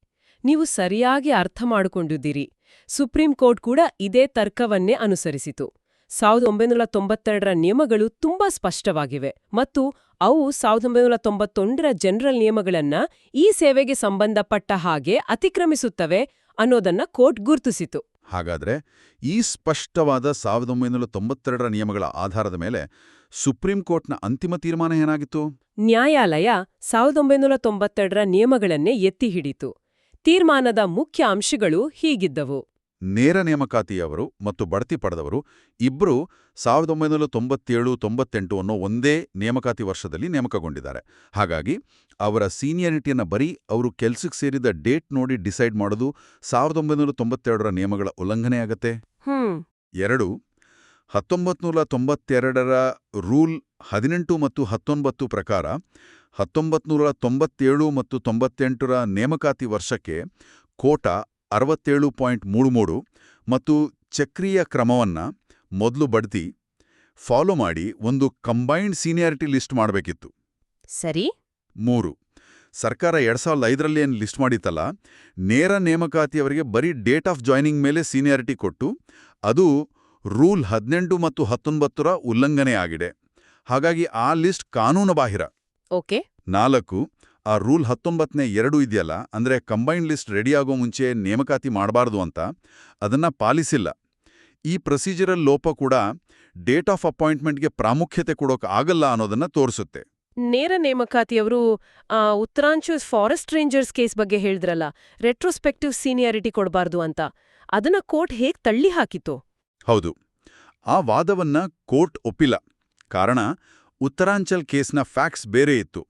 ನೀವು ಸರಿಯಾಗಿ ಅರ್ಥ ಮಾಡಿಕೊಂಡಿದ್ದೀರಿ. ಸುಪ್ರೀಂ ಕೋರ್ಟ್ ಕೂಡ ಇದೇ ತರ್ಕವನ್ನೇ ಅನುಸರಿಸಿತು. ಸಾವಿರದ ಒಂಬೈನೂರ ತೊಂಬತ್ತೆರಡರ ನಿಯಮಗಳು ತುಂಬಾ ಸ್ಪಷ್ಟವಾಗಿವೆ ಮತ್ತು ಅವು ಸಾವಿರದ ಒಂಬೈನೂರ ತೊಂಬತ್ತೊಂದರ ಜನರಲ್ ನಿಯಮಗಳನ್ನ ಈ ಸೇವೆಗೆ ಸಂಬಂಧಪಟ್ಟ ಹಾಗೆ ಅತಿಕ್ರಮಿಸುತ್ತವೆ ಅನ್ನೋದನ್ನ ಕೋರ್ಟ್ ಗುರುತಿಸಿತು. ಹಾಗಾದ್ರೆ ಈ ಸ್ಪಷ್ಟವಾದ ಸಾವಿರದ ಒಂಬೈನೂರ ತೊಂಬತ್ತೆರಡರ ನಿಯಮಗಳ ಆಧಾರದ ಮೇಲೆ ಸುಪ್ರೀಂ ಕೋರ್ಟ್ನ ಅಂತಿಮ ತೀರ್ಮಾನ ಏನಾಗಿತ್ತು? ನ್ಯಾಯಾಲಯ ಸಾವಿರದ ಒಂಬೈನೂರ ತೊಂಬತ್ತೆರಡರ ನಿಯಮಗಳನ್ನೇ ಎತ್ತಿ ಹಿಡಿತು ತೀರ್ಮಾನದ ಮುಖ್ಯ ಅಂಶಗಳು ಹೀಗಿದ್ದವು. ನೇರ ನೇಮಕಾತಿಯವರು ಮತ್ತು ಬಡ್ತಿ ಪಡೆದವರು ಇಬ್ಬರು ಸಾವಿರದ ಒಂಬೈನೂರ ತೊಂಬತ್ತೇಳು ತೊಂಬತ್ತೆಂಟು ಅನ್ನೋ ಒಂದೇ ನೇಮಕಾತಿ ವರ್ಷದಲ್ಲಿ ನೇಮಕಗೊಂಡಿದ್ದಾರೆ. ಹಾಗಾಗಿ ಅವರ ಸೀನಿಯರಿಟಿಯನ್ನು ಬರೀ ಅವರು ಕೆಲಸಕ್ಕೆ ಸೇರಿದ ಡೇಟ್ ನೋಡಿ ಡಿಸೈಡ್ ಮಾಡೋದು ಸಾವಿರದ ಒಂಬೈನೂರ ತೊಂಬತ್ತೆರಡರ ನಿಯಮಗಳ ಉಲ್ಲಂಘನೆಯಾಗತ್ತೆ ಎರಡು ಹತ್ತೊಂಬತ್ನೂರ ತೊಂಬತ್ತೆರಡರ ರೂಲ್ ಹದಿನೆಂಟು ಮತ್ತು ಹತ್ತೊಂಬತ್ತು ಪ್ರಕಾರ ಹತ್ತೊಂಬತ್ನೂರ ತೊಂಬತ್ತೇಳು ಮತ್ತು ತೊಂಬತ್ತೆಂಟರ ನೇಮಕಾತಿ ವರ್ಷಕ್ಕೆ ಕೋಟಾ ಅರವತ್ತೇಳು ಪಾಯಿಂಟ್ ಮೂರು ಮೂರು ಮತ್ತು ಚಕ್ರೀಯ ಕ್ರಮವನ್ನ ಮೊದಲು ಬಡ್ತಿ ಫಾಲೋ ಮಾಡಿ ಒಂದು ಕಂಬೈನ್ಡ್ ಸೀನಿಯಾರಿಟಿ ಲಿಸ್ಟ್ ಮಾಡಬೇಕಿತ್ತು. ಸರಿ. ಮೂರು ಸರ್ಕಾರ ಎರಡ್ ಸಾವಿರದ ಐದರಲ್ಲಿ ಏನು ಲಿಸ್ಟ್ ಮಾಡಿತ್ತಲ್ಲ ನೇರ ನೇಮಕಾತಿಯವರಿಗೆ ಬರೀ ಡೇಟ್ ಆಫ್ ಜಾಯ್ನಿಂಗ್ ಮೇಲೆ ಸೀನಿಯಾರಿಟಿ ಕೊಟ್ಟು ಅದು ರೂಲ್ ಹದಿನೆಂಟು ಮತ್ತು ಹತ್ತೊಂಬತ್ತರ ಉಲ್ಲಂಘನೆ ಆಗಿದೆ. ಹಾಗಾಗಿ ಆ ಲಿಸ್ಟ್ ಕಾನೂನು ಬಾಹಿರ ಓಕೆ. ನಾಲ್ಕು ಆ ರೂಲ್ ಹತ್ತೊಂಬತ್ತನೇ ಎರಡು ಇದೆಯಲ್ಲ ಅಂದ್ರೆ ಕಂಬೈನ್ಡ್ ಲಿಸ್ಟ್ ರೆಡಿಯಾಗೋ ಮುಂಚೆ ನೇಮಕಾತಿ ಮಾಡಬಾರ್ದು ಅಂತ ಅದನ್ನ ಪಾಲಿಸಿಲ್ಲ. ಈ ಪ್ರೊಸೀಜರಲ್ ಲೋಪ ಕೂಡ ಡೇಟ್ ಆಫ್ ಅಪಾಯಿಂಟ್ಮೆಂಟ್ಗೆ ಪ್ರಾಮುಖ್ಯತೆ ಕೊಡೋಕೆ ಆಗಲ್ಲ ಅನ್ನೋದನ್ನ ತೋರಿಸುತ್ತೆ. ನೇರ ನೇಮಕಾತಿಯವರು ಆ, ಉತ್ತರಾಂಚಲ್ ಫಾರೆಸ್ಟ್ ರೇಂಜರ್ಸ್ ಕೇಸ್ ಬಗ್ಗೆ ಹೇಳಿದ್ರಲ್ಲ ರೆಟ್ರೋಸ್ಪೆಕ್ಟಿವ್ ಸೀನಿಯಾರಿಟಿ ಕೊಡಬಾರ್ದು ಅಂತ. ಅದನ್ನ ಕೋರ್ಟ್ ಹೇಗೆ ತಳ್ಳಿ ಹಾಕಿತು ಹೌದು. ಆ ವಾದವನ್ನ ಕೋರ್ಟ್ ಒಪ್ಪಿಲ್ಲ. ಕಾರಣ ಉತ್ತರಾಂಚಲ್ ಕೇಸ್ನ ಫ್ಯಾಕ್ಟ್ಸ್ ಬೇರೆ ಇತ್ತು.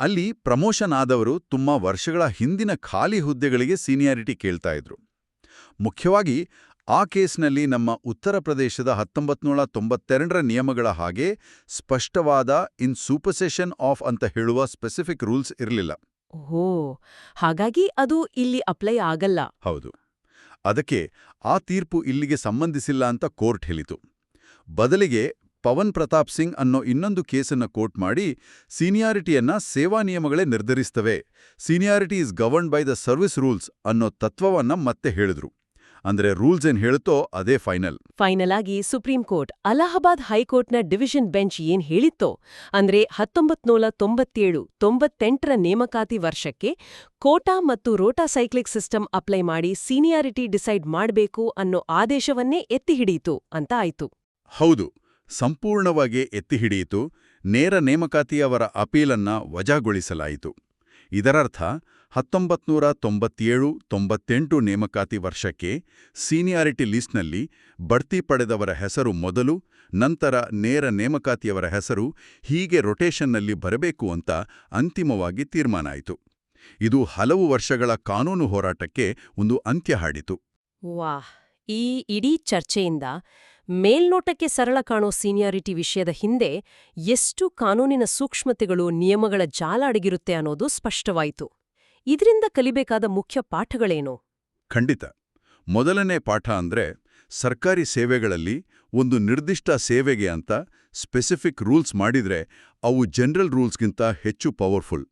ಅಲ್ಲಿ ಪ್ರಮೋಷನ್ ಆದವರು ತುಂಬ ವರ್ಷಗಳ ಹಿಂದಿನ ಖಾಲಿ ಹುದ್ದೆಗಳಿಗೆ ಸೀನಿಯಾರಿಟಿ ಕೇಳ್ತಾ ಇದ್ರು. ಮುಖ್ಯವಾಗಿ ಆ ಕೇಸ್ನಲ್ಲಿ ನಮ್ಮ ಉತ್ತರ ಪ್ರದೇಶದ ಹತ್ತೊಂಬತ್ನೂರ ತೊಂಬತ್ತೆರಡರ ನಿಯಮಗಳ ಹಾಗೆ ಸ್ಪಷ್ಟವಾದ ಇನ್ ಸೂಪರ್ಸೆಷನ್ ಆಫ್ ಅಂತ ಹೇಳುವ ಸ್ಪೆಸಿಫಿಕ್ ರೂಲ್ಸ್ ಇರಲಿಲ್ಲ. ಓ ಹಾಗಾಗಿ ಅದು ಇಲ್ಲಿ ಅಪ್ಲೈ ಆಗಲ್ಲ. ಹೌದು. ಅದಕ್ಕೆ ಆ ತೀರ್ಪು ಇಲ್ಲಿಗೆ ಸಂಬಂಧಿಸಿಲ್ಲ ಅಂತ ಕೋರ್ಟ್ ಹೇಳಿತು. ಬದಲಿಗೆ ಪವನ್ ಪ್ರತಾಪ್ ಸಿಂಗ್ ಅನ್ನೋ ಇನ್ನೊಂದು ಕೇಸನ್ನ ಕೋರ್ಟ್ ಮಾಡಿ ಸೀನಿಯಾರಿಟಿಯನ್ನ ಸೇವಾ ನಿಯಮಗಳೇ ನಿರ್ಧರಿಸ್ತವೆ. Seniority is governed by the service rules ಅನ್ನೋ ತತ್ವವನ್ನ ಮತ್ತೆ ಹೇಳಿದ್ರು. ಅಂದ್ರೆ ರೂಲ್ಸ್ ಏನ್ ಹೇಳುತ್ತೋ ಅದೇ ಫೈನಲ್. ಫೈನಲ್ ಆಗಿ ಸುಪ್ರೀಂ ಕೋರ್ಟ್ ಅಲಹಾಬಾದ್ ಹೈಕೋರ್ಟ್ನ ಡಿವಿಷನ್ ಬೆಂಚ್ ಏನ್ ಹೇಳಿತ್ತೋ ಅಂದ್ರೆ ಹತ್ತೊಂಬತ್ನೂರ ತೊಂಬತ್ತೇಳು ತೊಂಬತ್ತೆಂಟರ ನೇಮಕಾತಿ ವರ್ಷಕ್ಕೆ ಕೋಟಾ ಮತ್ತು ರೋಟಾ ಸೈಕ್ಲಿಕ್ ಸಿಸ್ಟಮ್ ಅಪ್ಲೈ ಮಾಡಿ ಸೀನಿಯಾರಿಟಿ ಡಿಸೈಡ್ ಮಾಡಬೇಕು ಅನ್ನೋ ಆದೇಶವನ್ನೇ ಎತ್ತಿ ಹಿಡಿಯಿತು ಅಂತ ಆಯ್ತು. ಹೌದು. ಸಂಪೂರ್ಣವಾಗಿ ಎತ್ತಿಹಿಡಿಯಿತು, ನೇರ ನೇಮಕಾತಿಯವರ ಅಪೀಲನ್ನ ವಜಾಗೊಳಿಸಲಾಯಿತು. ಇದರರ್ಥ ಹತ್ತೊಂಬತ್ನೂರ ತೊಂಬತ್ತೇಳು ತೊಂಬತ್ತೆಂಟು ನೇಮಕಾತಿ ವರ್ಷಕ್ಕೆ ಸೀನಿಯಾರಿಟಿ ಲಿಸ್ಟ್ನಲ್ಲಿ ಬಡ್ತಿ ಪಡೆದವರ ಹೆಸರು ಮೊದಲು, ನಂತರ ನೇರ ನೇಮಕಾತಿಯವರ ಹೆಸರು ಹೀಗೆ ರೊಟೇಷನ್ನಲ್ಲಿ ಬರಬೇಕು ಅಂತ ಅಂತಿಮವಾಗಿ ತೀರ್ಮಾನ ಆಯಿತು ಇದು ಹಲವು ವರ್ಷಗಳ ಕಾನೂನು ಹೋರಾಟಕ್ಕೆ ಒಂದು ಅಂತ್ಯ ಹಾಡಿತು. ವಾಹ್! ಈ ಇಡೀ ಚರ್ಚೆಯಿಂದ ಮೇಲ್ನೋಟಕ್ಕೆ ಸರಳ ಕಾಣೋ ಸೀನಿಯಾರಿಟಿ ವಿಷಯದ ಹಿಂದೆ ಎಷ್ಟು ಕಾನೂನಿನ ಸೂಕ್ಷ್ಮತೆಗಳು ನಿಯಮಗಳ ಜಾಲ ಅಡಗಿರುತ್ತೆ ಅನ್ನೋದು ಸ್ಪಷ್ಟವಾಯಿತು. ಇದರಿಂದ ಕಲಿಬೇಕಾದ ಮುಖ್ಯ ಪಾಠಗಳೇನು? ಖಂಡಿತ. ಮೊದಲನೇ ಪಾಠ ಅಂದ್ರೆ ಸರ್ಕಾರಿ ಸೇವೆಗಳಲ್ಲಿ ಒಂದು ನಿರ್ದಿಷ್ಟ ಸೇವೆಗೆ ಅಂತ ಸ್ಪೆಸಿಫಿಕ್ ರೂಲ್ಸ್ ಮಾಡಿದ್ರೆ ಅವು ಜನರಲ್ ರೂಲ್ಸ್ಗಿಂತ ಹೆಚ್ಚು ಪವರ್ಫುಲ್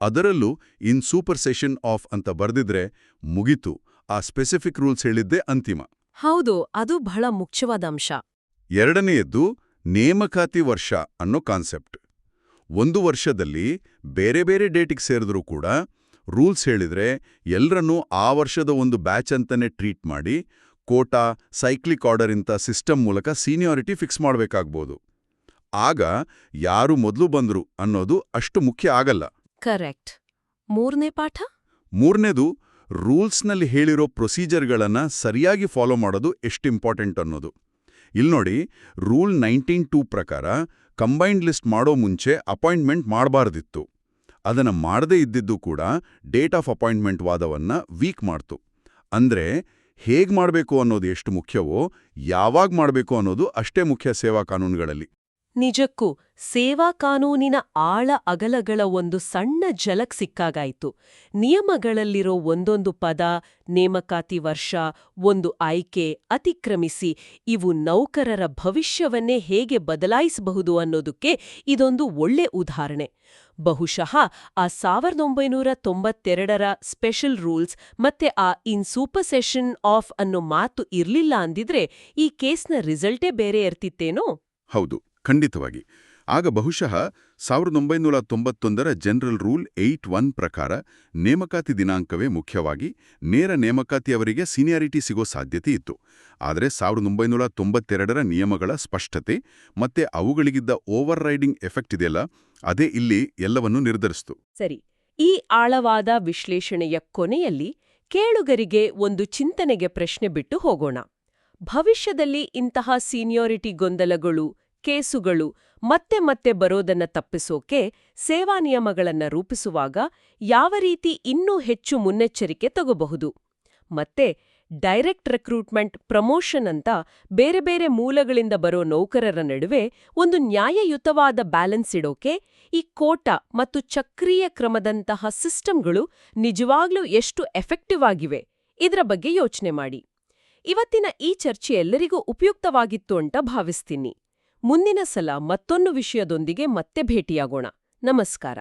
ಅದರಲ್ಲೂ ಇನ್ ಸೂಪರ್ ಸೆಷನ್ ಆಫ್ ಅಂತ ಬರೆದಿದ್ರೆ ಮುಗಿತು. ಆ ಸ್ಪೆಸಿಫಿಕ್ ರೂಲ್ಸ್ ಹೇಳಿದ್ದೇ ಅಂತಿಮ. ಹೌದು ಅದು ಬಹಳ ಮುಖ್ಯವಾದ ಅಂಶ. ಎರಡನೆಯದ್ದು ನೇಮಕಾತಿ ವರ್ಷ ಅನ್ನೋ ಕಾನ್ಸೆಪ್ಟ್. ಒಂದು ವರ್ಷದಲ್ಲಿ ಬೇರೆ ಬೇರೆ ಡೇಟಿಗೆ ಸೇರಿದ್ರೂ ಕೂಡ ರೂಲ್ಸ್ ಹೇಳಿದ್ರೆ ಎಲ್ಲರನ್ನೂ ಆ ವರ್ಷದ ಒಂದು ಬ್ಯಾಚ್ ಅಂತಲೇ ಟ್ರೀಟ್ ಮಾಡಿ ಕೋಟಾ ಸೈಕ್ಲಿಕ್ ಆರ್ಡರ್ ಇಂಥ ಸಿಸ್ಟಮ್ ಮೂಲಕ ಸೀನಿಯಾರಿಟಿ ಫಿಕ್ಸ್ ಮಾಡಬೇಕಾಗ್ಬೋದು. ಆಗ ಯಾರು ಮೊದಲು ಬಂದರು ಅನ್ನೋದು ಅಷ್ಟು ಮುಖ್ಯ ಆಗಲ್ಲ. ಕರೆಕ್ಟ್. ಮೂರನೇ ಪಾಠ? ಮೂರನೇದು ರೂಲ್ಸ್ನಲ್ಲಿ ಹೇಳಿರೋ ಪ್ರೊಸೀಜರ್ಗಳನ್ನು ಸರಿಯಾಗಿ ಫಾಲೋ ಮಾಡೋದು ಎಷ್ಟು ಇಂಪಾರ್ಟೆಂಟ್ ಅನ್ನೋದು. ಇಲ್ನೋಡಿ ರೂಲ್ ನೈನ್ಟೀನ್ ಟೂ ಪ್ರಕಾರ ಕಂಬೈನ್ಡ್ ಲಿಸ್ಟ್ ಮಾಡೋ ಮುಂಚೆ ಅಪಾಯಿಂಟ್ಮೆಂಟ್ ಮಾಡಬಾರ್ದಿತ್ತು. ಅದನ್ನ ಮಾಡದೇ ಇದ್ದಿದ್ದು ಕೂಡ ಡೇಟ್ ಆಫ್ ಅಪಾಯಿಂಟ್ಮೆಂಟ್ ವಾದವನ್ನ ವೀಕ್ ಮಾಡ್ತು. ಅಂದ್ರೆ ಹೇಗೆ ಮಾಡಬೇಕು ಅನ್ನೋದು ಎಷ್ಟು ಮುಖ್ಯವೋ, ಯಾವಾಗ ಮಾಡಬೇಕು ಅನ್ನೋದು ಅಷ್ಟೇ ಮುಖ್ಯ ಸೇವಾ ಕಾನೂನುಗಳಲ್ಲಿ. ನಿಜಕ್ಕೂ ಸೇವಾ ಕಾನೂನಿನ ಆಳ ಅಗಲಗಳ ಒಂದು ಸಣ್ಣ ಜಲಕ್ ಸಿಕ್ಕಾಗಾಯಿತು. ನಿಯಮಗಳಲ್ಲಿರೋ ಒಂದೊಂದು ಪದ, ನೇಮಕಾತಿ ವರ್ಷ, ಒಂದು ಆಯ್ಕೆ ಅತಿಕ್ರಮಿಸಿ ಇವು ನೌಕರರ ಭವಿಷ್ಯವನ್ನೇ ಹೇಗೆ ಬದಲಾಯಿಸಬಹುದು ಅನ್ನೋದಕ್ಕೆ ಇದೊಂದು ಒಳ್ಳೆ ಉದಾಹರಣೆ. ಬಹುಶಃ ಆ ಸಾವಿರದ ಒಂಬೈನೂರ ತೊಂಬತ್ತೆರಡರ ಸ್ಪೆಷಲ್ ರೂಲ್ಸ್ ಮತ್ತೆ ಆ ಇನ್ ಸೂಪರ್ ಸೆಷನ್ ಆಫ್ ಅನ್ನೋ ಮಾತು ಇರ್ಲಿಲ್ಲ ಅಂದಿದ್ರೆ ಈ ಕೇಸ್ನ ರಿಸಲ್ಟೇ ಬೇರೆ ಇರ್ತಿತ್ತೇನೋ? ಹೌದು. ಖಂಡಿತವಾಗಿ. ಆಗ ಬಹುಶಃ ಸಾವಿರದ ಒಂಬೈನೂರ ತೊಂಬತ್ತೊಂದರ ಜನರಲ್ ರೂಲ್ ಏಯ್ಟ್ ಒನ್ ಪ್ರಕಾರ ನೇಮಕಾತಿ ದಿನಾಂಕವೇ ಮುಖ್ಯವಾಗಿ ನೇರ ನೇಮಕಾತಿ ಅವರಿಗೆ ಸೀನಿಯಾರಿಟಿ ಸಿಗೋ ಸಾಧ್ಯತೆ ಇತ್ತು. ಆದರೆ ಸಾವಿರದ ಒಂಬೈನೂರ ತೊಂಬತ್ತೆರಡರ ನಿಯಮಗಳ ಸ್ಪಷ್ಟತೆ ಮತ್ತೆ ಅವುಗಳಿಗಿದ್ದ ಓವರ್ ರೈಡಿಂಗ್ ಎಫೆಕ್ಟ್ ಇದೆಯಲ್ಲ, ಅದೇ ಇಲ್ಲಿ ಎಲ್ಲವನ್ನೂ ನಿರ್ಧರಿಸಿತು. ಸರಿ, ಈ ಆಳವಾದ ವಿಶ್ಲೇಷಣೆಯ ಕೊನೆಯಲ್ಲಿ ಕೇಳುಗರಿಗೆ ಒಂದು ಚಿಂತನೆಗೆ ಪ್ರಶ್ನೆ ಬಿಟ್ಟು ಹೋಗೋಣ. ಭವಿಷ್ಯದಲ್ಲಿ ಇಂತಹ ಸೀನಿಯಾರಿಟಿ ಗೊಂದಲಗಳು ಕೇಸುಗಳು ಮತ್ತೆ ಮತ್ತೆ ಬರೋದನ್ನ ತಪ್ಪಿಸೋಕೆ ಸೇವಾ ನಿಯಮಗಳನ್ನ ರೂಪಿಸುವಾಗ ಯಾವ ರೀತಿ ಇನ್ನೂ ಹೆಚ್ಚು ಮುನ್ನೆಚ್ಚರಿಕೆ ತಗೋಬಹುದು. ಮತ್ತೆ ಡೈರೆಕ್ಟ್ ರೆಕ್ರೂಟ್ಮೆಂಟ್, ಪ್ರಮೋಷನ್ ಅಂತ ಬೇರೆ ಬೇರೆ ಮೂಲಗಳಿಂದ ಬರೋ ನೌಕರರ ನಡುವೆ ಒಂದು ನ್ಯಾಯಯುತವಾದ ಬ್ಯಾಲೆನ್ಸ್ ಇಡೋಕೆ ಈ ಕೋಟ ಮತ್ತು ಚಕ್ರೀಯ ಕ್ರಮದಂತಹ ಸಿಸ್ಟಮ್ಗಳು ನಿಜವಾಗ್ಲೂ ಎಷ್ಟು ಎಫೆಕ್ಟಿವ್ ಆಗಿವೆ, ಇದರ ಬಗ್ಗೆ ಯೋಚನೆ ಮಾಡಿ. ಇವತ್ತಿನ ಈ ಚರ್ಚೆ ಎಲ್ಲರಿಗೂ ಉಪಯುಕ್ತವಾಗಿತ್ತು ಅಂತ ಭಾವಿಸ್ತೀನಿ. ಮುಂದಿನ ಸಲ ಮತ್ತೊಂದು ವಿಷಯದೊಂದಿಗೆ ಮತ್ತೆ ಭೇಟಿಯಾಗೋಣ. ನಮಸ್ಕಾರ.